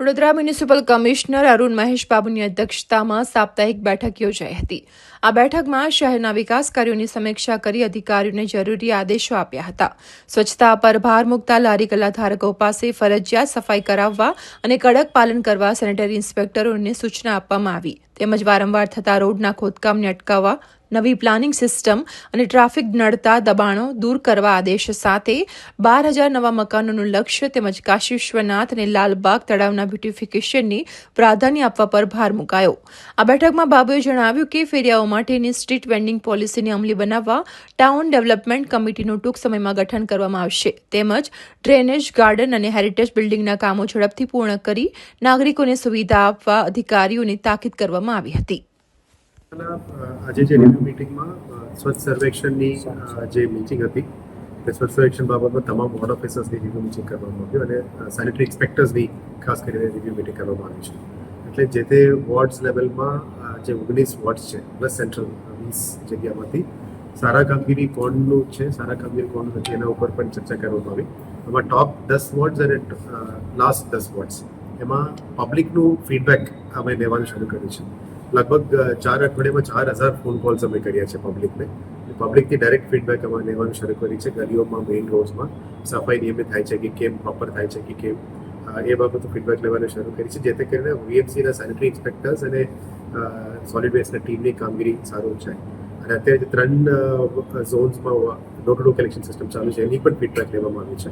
Vadodara municipal commissioner Arun Mahesh બાબુની અધ્યક્ષતામાં સાપ્તાહિક બેઠક યોજાઈ હતી. આ બેઠકમાં શહેરના વિકાસ કાર્યોની સમીક્ષા કરી અધિકારીઓને જરૂરી આદેશો આપ્યા હતા. સ્વચ્છતા પર ભાર મૂકતા લારી કલા ધારકો પાસે ફરજિયાત સફાઈ કરાવવા અને કડક પાલન કરવા સેનેટરી ઇન્સ્પેક્ટરોને સૂચના આપવામાં આવી. તેમજ વારંવાર થતા રોડના ખોદકામને અટકાવવા નવી પ્લાનિંગ સિસ્ટમ અને ટ્રાફિક નડતા દબાણો દૂર કરવા આદેશ સાથે બાર હજાર નવા મકાનોનું લક્ષ્ય તેમજ કાશી વિશ્વનાથ અને લાલબાગ તળાવના બ્યુટિફિકેશનની પ્રાધાન્ય આપવા પર ભાર મુકાયો. આ બેઠકમાં બાબુએ જણાવ્યું કે ફેરિયાઓ માટેની સ્ટ્રીટ વેન્ડિંગ પોલિસીને અમલી બનાવવા ટાઉન ડેવલપમેન્ટ કમિટીનું ટૂંક સમયમાં ગઠન કરવામાં આવશે. તેમજ ડ્રેનેજ ગાર્ડન અને હેરિટેજ બિલ્ડિંગના કામો ઝડપથી પૂર્ણ કરી નાગરિકોને સુવિધા આપવા અધિકારીઓને તાકીદ કરવામાં આવી હતી. આજે જે રિવ્યુ મિટિંગમાં સ્વચ્છ સર્વેક્ષણની જે મિટિંગ હતી, તે સ્વચ્છ સર્વેક્ષણ બાબતમાં તમામ વોર્ડ ઓફિસર્સની રિવ્યુ મિટિંગ કરવામાં આવ્યું અને સેનિટરી ઇન્સ્પેક્ટર્સની ખાસ કરીને રિવ્યુ મિટિંગ કરવામાં આવી છે. એટલે જે તે વોર્ડ્સ લેવલમાં જે ઓગણીસ વોર્ડ્સ છે પ્લસ સેન્ટ્રલ વીસ જગ્યામાંથી સારા કામગીરી કોણનું છે, સારા કામગીરી કોણ નથી, એના ઉપર પણ ચર્ચા કરવામાં આવી. એમાં ટોપ દસ વોર્ડ્સ અને લાસ્ટ દસ વોર્ડ્સ એમાં પબ્લિકનું ફીડબેક અમે લેવાનું શરૂ કર્યું છે. લગભગ ચાર અઠવાડિયામાં ચાર હજાર ફોન કોલ્સ અમે કર્યા છે પબ્લિકને પબ્લિકથી ડાયરેક્ટ ફીડબેક અમે લેવાનું શરૂ કરી છે ગલીઓમાં મેઇન રોડ્સમાં સફાઈ નિયમિત થાય છે કે કેમ પ્રોપર થાય છે કે કેમ. એ બાબતો ફીડબેક લેવાનું શરૂ કરી છે, જેથી કરીને વીએમસીના સેનિટરી ઇન્સ્પેક્ટર્સ અને સોલિડ વેસ્ટના ટીમની કામગીરી સારું છે અને અત્યારે ત્રણ ઝોન્સમાં door to door collection system ચાલુ છે, એની પણ ફીડબેક લેવામાં આવી છે.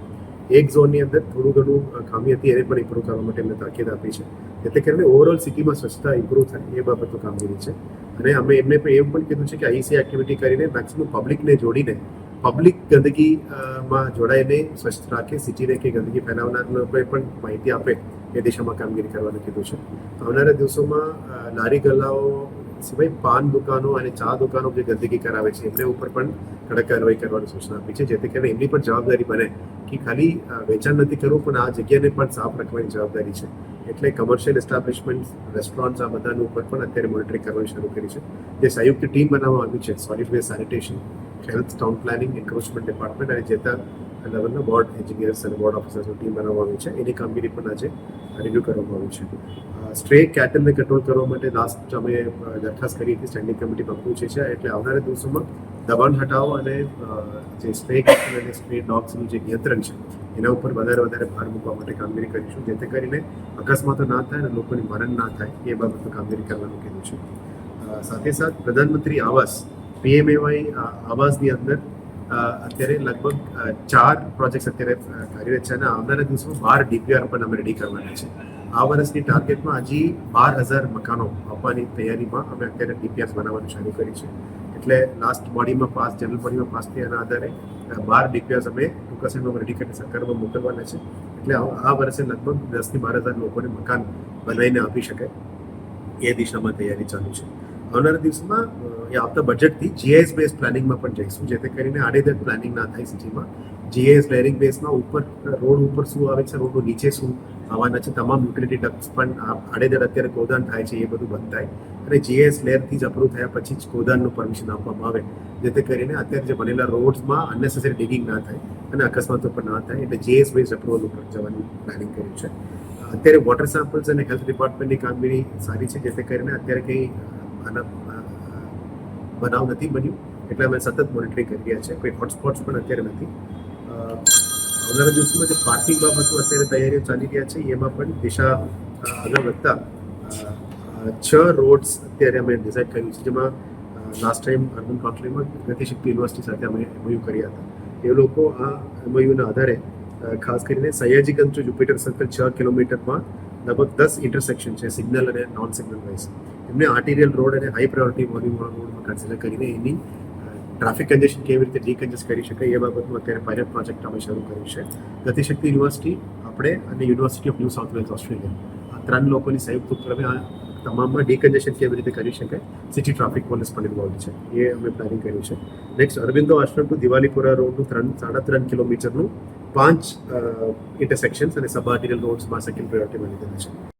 એક ઝોનની અંદર થોડું ઘણું ખામી હતી, એને પણ ઇમ્પ્રૂવ કરવા માટે એમને તાકીદ આપી છે. એટલે કરીને ઓવરઓલ સિટીમાં સ્વચ્છતા ઇમ્પ્રૂવ થાય, એ બાબતનું કામગીરી છે. અને અમે એમને પણ એવું પણ કીધું છે કે આઈસી એક્ટિવિટી કરીને મેક્સિમમ પબ્લિકને જોડીને પબ્લિક ગંદકીમાં જોડાઈને સ્વચ્છ રાખે સિટીને કે ગંદકી ફેલાવનાર પણ માહિતી આપે, એ દિશામાં કામગીરી કરવાનું કીધું છે. આવનારા દિવસોમાં નારી ગલ્લાઓ સિવાય પાન દુકાનો અને ચા દુકાનો જે ગંદકી કરાવે છે, એમને ઉપર પણ કડક કાર્યવાહી કરવાની સૂચના આપી છે, જેથી કરીને એમની પણ જવાબદારી બને કે ખાલી વેચાણ નથી કરવું, પણ આ જગ્યાને પણ સાફ રાખવાની જવાબદારી છે. એટલે કમર્શિયલ એસ્ટાબ્લિશમેન્ટ રેસ્ટોરન્ટ્સ આ બધાનું ઉપર પણ અત્યારે મોનિટરિંગ કરવાની શરૂ કરી છે. જે સંયુક્ત ટીમ બનાવવામાં આવી છે solid waste sanitation health town planning encroachment department અને જે તે લેવલના બોર્ડ એન્જિનિયર્સ અને બોર્ડ ઓફિસર્સની ટીમ બનાવવામાં આવી છે. એની કામગીરી પણ આજે રિવ્યૂ કરવામાં આવી છે. સ્ટ્રે કેટલને કંટ્રોલ કરવા માટે લાસ્ટ અમે દરખાસ્ત કરી હતી સ્ટેન્ડિંગ કમિટીમાં પૂછે છે. એટલે આવનારા દિવસોમાં દબાણ હટાવો અને જે સ્ટ્રે કેટલ અને સ્ટ્રે ડોગ્સનું જે નિયંત્રણ છે, એના ઉપર વધારે વધારે ભાર મૂકવા માટે કામગીરી કરીશું, જેથી કરીને અકસ્માતો ના થાય અને લોકોની મરણ ના થાય, એ બાબતનું કામગીરી કરવાનું કીધું છે. સાથે સાથ પ્રધાનમંત્રી આવાસ પીએમએવાય આવાસની અંદર અત્યારે લગભગ ચાર પ્રોજેક્ટ્સ અત્યારે કાર્યરત છે અને આવનારા દિવસોમાં બાર ડીપીઆર પણ અમે રેડી કરવાના છે. આ વર્ષની ટાર્ગેટમાં હજી બાર હજાર મકાનો આપવાની તૈયારીમાં અમે અત્યારે ડીપીઆર બનાવવાનું શરૂ કરી છે. એટલે લાસ્ટ બોડીમાં પાસ જનરલ બોડીમાં પાસ થયાના આધારે બાર ડીપીઆર અમે ટૂંકા સમયમાં રેડી કરીને સરકારમાં મોકલવાના છે. એટલે આ વર્ષે લગભગ દસથી બાર હજાર લોકોને મકાન બનાવીને આપી શકે એ દિશામાં તૈયારી ચાલુ છે. આવનારા દિવસમાં એ આવતા બજેટથી જીઆઈએસ બેઝ પ્લાનિંગમાં પણ જઈશું, જેથી કરીને આડેધડ પ્લાનિંગ ના થાય સિટીમાં. જીઆઈએસ લેરિંગ બેઝમાં ઉપર રોડ ઉપર શું આવે છે રોડ નીચે શું આવવાના છે, તમામ યુટિલિટી ડક્સ પણ આડેધડ અત્યારે કોદાન થાય છે, એ બધું બંધ થાય અને જીએસ લેરથી જ અપ્રૂવ થયા પછી જ કોદાનનું પરમિશન આપવામાં આવે, જેથી કરીને અત્યારે જે બનેલા રોડ્સમાં અનનેસેસરી ડિગિંગ ના થાય અને અકસ્માતો પણ ના થાય, એટલે જીએસ બેઝ અપ્રુવલ ઉપર જવાનું પ્લાનિંગ કર્યું છે. અત્યારે વોટર સેમ્પલ્સ અને હેલ્થ ડિપાર્ટમેન્ટની કામગીરી સારી છે, જેથી કરીને અત્યારે કંઈ બનાવ નથી બન્યું. એટલે અમે સતત મોનિટરિંગ કરી રહ્યા છે કોઈ હોટસ્પોટ્સ પણ અત્યારે નથી. આવનારા દિવસોમાં જે પાર્કિંગ બાબતો અત્યારે તૈયારીઓ ચાલી રહ્યા છે, એમાં પણ દિશા આગળ વધતા છ રોડ્સ અત્યારે અમે ડિસાઇડ કર્યું છે, જેમાં લાસ્ટ ટાઈમ અર્બન કાઉન્સિલમાં ગતિશક્તિ યુનિવર્સિટી સાથે અમે એમઓયુ કર્યા હતા. એ લોકો આ એમઓયુના આધારે ખાસ કરીને સયાજીગંજ જુપિટર સર્કલ છ કિલોમીટરમાં લગભગ દસ ઇન્ટરસેક્શન છે સિગ્નલ અને નોન સિગ્નલ વાઇઝ એમને આર્ટિરિયલ રોડ અને હાઈ પ્રાયોરિટી વોલ્યુમ રોડમાં કન્સિડર કરીને એની ટ્રાફિક કન્જેશન કેવી રીતે ડીકન્જેસ્ટ કરી શકાય એ બાબતમાં અત્યારે પાયલટ પ્રોજેક્ટ અમે શરૂ કર્યું છે. ગતિશક્તિ યુનિવર્સિટી આપણે અને university of New South Wales Australia. આ ત્રણ લોકોની સંયુક્ત ઉપક્રમે આ તમામમાં ડીકન્જેશન કેવી રીતે કરી શકાય સિટી ટ્રાફિક પોલીસ પણ ઇન્વોલ્વ છે. એ અમે પ્લાનિંગ કર્યું છે. નેક્સ્ટ અરવિંદો આશ્રમ ટુ દિવાલીપુરા રોડનું ત્રણ, સાડા ત્રણ કિલોમીટરનું પાંચ ઇન્ટરસેક્શન્સ અને સબ આર્ટિરિયલ રોડ્સમાં સેકન્ડ પ્રાયોરિટીમાં લીધેલા છે.